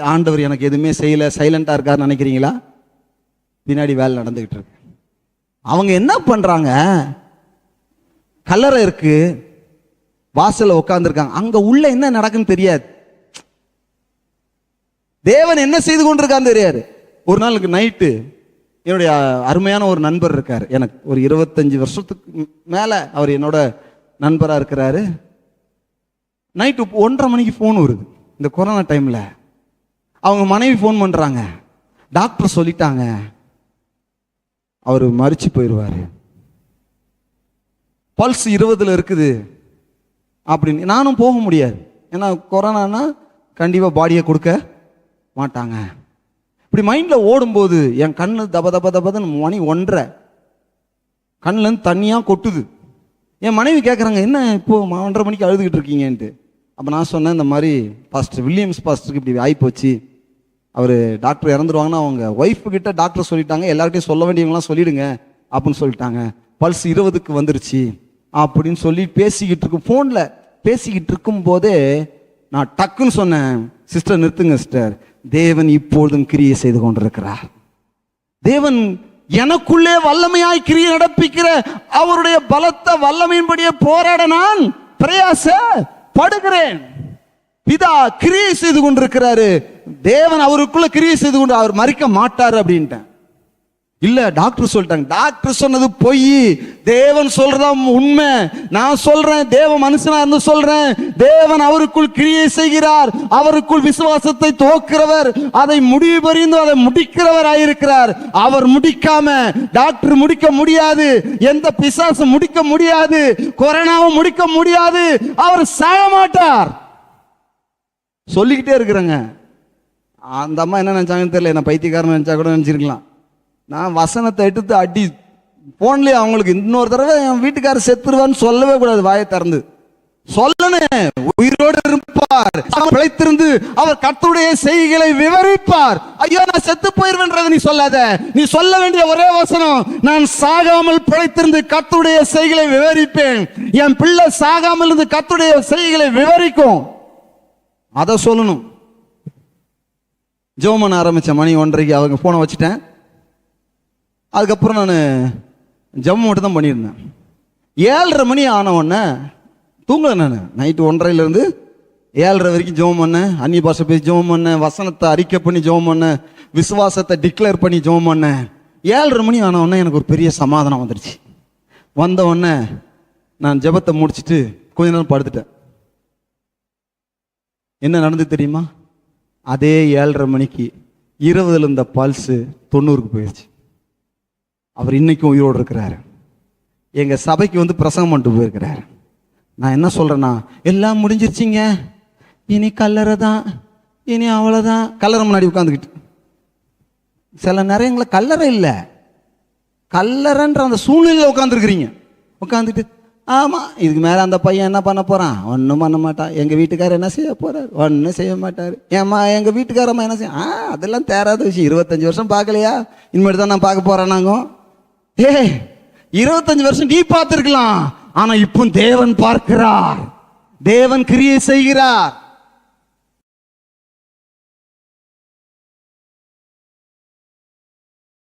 ஆண்டவர் எனக்கு எதுவுமே செய்யல சைலண்டா இருக்காருன்னு நினைக்கிறீங்களா? பின்னாடி வேலை நடந்துகிட்டு இருக்கு. அவங்க என்ன பண்றாங்க? கல்லறை இருக்கு. வாசல்ல உட்காந்துருக்காங்க அங்க உள்ள என்ன நடக்குன்னு தெரியாது. தேவன் என்ன செய்து கொண்டிருக்கான்னு தெரியாது. ஒரு நாளுக்கு நைட்டு என்னுடைய அருமையான ஒரு நண்பர் இருக்கார். எனக்கு ஒரு இருபத்தஞ்சு வருஷத்துக்கு மேல அவர் என்னோட நண்பரா இருக்கிறாரு. நைட்டு ஒன்றரை மணிக்கு ஃபோன் வருது. இந்த கொரோனா டைம்ல அவங்க மனைவி ஃபோன் பண்ணுறாங்க டாக்டர் சொல்லிட்டாங்க. அவர் மறிச்சு போயிடுவாரு பல்ஸ் இருபதில் இருக்குது. அப்படின்னு. நானும் போக முடியாது. ஏன்னா கொரோனானா கண்டிப்பாக பாடியை கொடுக்க மாட்டாங்க. இப்படி மைண்டில் ஓடும்போது என் கண்ணு தப தப தபதன்னு மணி ஒன்றரை. கண்ணுலேருந்து தண்ணியாக கொட்டுது. என் மனைவி கேட்குறாங்க என்ன இப்போது ஒன்றரை மணிக்கு அழுதுகிட்டு இருக்கீங்கன்ட்டு? அப்போ நான் சொன்னேன் இந்த மாதிரி பாஸ்டர் வில்லியம்ஸ் பாஸ்டருக்கு இப்படி ஆகிப்போச்சு அவர் டாக்டர் இறந்துருவாங்கன்னா அவங்க ஒய்ஃபு கிட்ட டாக்டர் சொல்லிட்டாங்க எல்லார்ட்டையும் சொல்ல வேண்டியவங்களாம் சொல்லிடுங்க அப்படின்னு சொல்லிட்டாங்க. பல்ஸ் இருபதுக்கு வந்துருச்சு அப்படின்னு சொல்லி பேசிக்கிட்டு இருக்கும் ஃபோனில் பேசிக்கிட்டு இருக்கும் போதே நான் டக்குன்னு சொன்னேன் சிஸ்டர் நிறுத்துங்க சிஸ்டர் தேவன் இப்பொழுதும் கிரியை செய்து கொண்டிருக்கிறார். தேவன் எனக்குள்ளே வல்லமையாய் கிரியை நடப்பிக்கிற அவருடைய பலத்த வல்லமையின்படியே போராட நான் பிரயாச படுகிறேன் பிதா கிரியை செய்து கொண்டிருக்கிறாரு. தேவன் அவருக்குள்ள கிரியை செய்து கொண்டு அவர் மறிக்க மாட்டாரு அப்படின்ட்டேன். இல்ல டாக்டர் சொல்லிட்டாங்க. டாக்டர் சொன்னது பொய். தேவன் சொல்றதா உண்மை. நான் சொல்றேன் தேவ மனுஷனா இருந்து சொல்றேன். தேவன் அவருக்குள் கிரியை செய்கிறார். அவருக்குள் விசுவாசத்தை துவக்கிறவர். அதை முடிவு பறிந்து அதை முடிக்கிறவர் ஆயிருக்கிறார். அவர் முடிக்காம டாக்டர் முடிக்க முடியாது. எந்த பிசாசும் முடிக்க முடியாது. கொரோனாவும் முடிக்க முடியாது. அவர் சாய மாட்டார் சொல்லிக்கிட்டே இருக்கிறேங்க. அந்த அம்மா என்ன நினச்சாங்கன்னு தெரியல. என்ன பைத்தியக்காரன் நினச்சா கூட நினச்சிருக்கலாம். நான் வசனத்தை எடுத்து அடி போன்லேயே அவங்களுக்கு இன்னொரு தடவை என் வீட்டுக்காரர் செத்துருவான்னு சொல்லவே கூடாது வாயை திறந்து. சொல்லணும் உயிரோடு இருப்பார். பிழைத்திருந்து அவர் கத்துடைய செய்திகளை விவரிப்பார். ஐயோ நான் செத்து போயிருவேன்றத நீ சொல்லாத. நீ சொல்ல வேண்டிய ஒரே வசனம் நான் சாகாமல் பிழைத்திருந்து கத்துடைய செய்திகளை விவரிப்பேன். என் பிள்ளை சாகாமல் இருந்து கத்துடைய செய்திகளை விவரிக்கும். அதை சொல்லணும். ஜெபம் பண்ண ஆரம்பித்தேன் மணி ஒன்றரைக்கு அவங்க ஃபோனை வச்சுட்டேன். அதுக்கப்புறம் நான் ஜெபம் மட்டும் தான் பண்ணியிருந்தேன். ஏழரை மணி ஆன உடனே தூங்கலை நான். நைட்டு ஒன்றரைலேருந்து ஏழரை வரைக்கும் ஜோம் பண்ணேன் அந்நிய பாஷை பேசி ஜோம் பண்ணேன் வசனத்தை அறிக்கை பண்ணி ஜோம் பண்ணேன் விசுவாசத்தை டிக்ளேர் பண்ணி ஜெபம் பண்ணேன் ஏழரை மணி ஆன உடனே எனக்கு ஒரு பெரிய சமாதானம் வந்துடுச்சு வந்த உடனே நான் ஜெபத்தை முடிச்சுட்டு கொஞ்ச நேரம் படுத்துட்டேன். என்ன நடந்து தெரியுமா? அதே ஏழரை மணிக்கு இருபதுல இருந்த பல்ஸு தொண்ணூறுக்கு போயிடுச்சு அவர் இன்னைக்கும் உயிரோடு இருக்கிறாரு. எங்கள் சபைக்கு வந்து பிரசங்கம் பண்ணிட்டு போயிருக்கிறாரு. நான் என்ன சொல்கிறேன்னா எல்லாம் முடிஞ்சிருச்சிங்க. இனி கல்லறை தான் இனி அவ்வளோதான் கல்லறை முன்னாடி உட்காந்துக்கிட்டு சில நேரங்களில் கல்லறை இல்லை. கல்லறைன்ற அந்த சூழ்நிலையில் உட்காந்துருக்குறீங்க உட்காந்துட்டு ஆமாம் இதுக்கு மேலே அந்த பையன் என்ன பண்ண போகிறான் ஒன்றும் பண்ண மாட்டான். எங்கள் வீட்டுக்காரர் என்ன செய்ய போகிறார் ஒன்றும் செய்ய மாட்டார். ஏம்மா எங்கள் வீட்டுக்காரம்மா என்ன செய்ய ஆ அதெல்லாம் தேராத விஷயம். இருபத்தஞ்சி வருஷம் பார்க்கலையா? இனிமேட்டு தான் நான் பார்க்க போகிறேன் நாங்கள் ஏ இருபத்தஞ்சி வருஷம் நீ பார்த்துருக்கலாம். ஆனால் இப்போ தேவன் பார்க்கிறார். தேவன் கிரியை செய்கிறார்.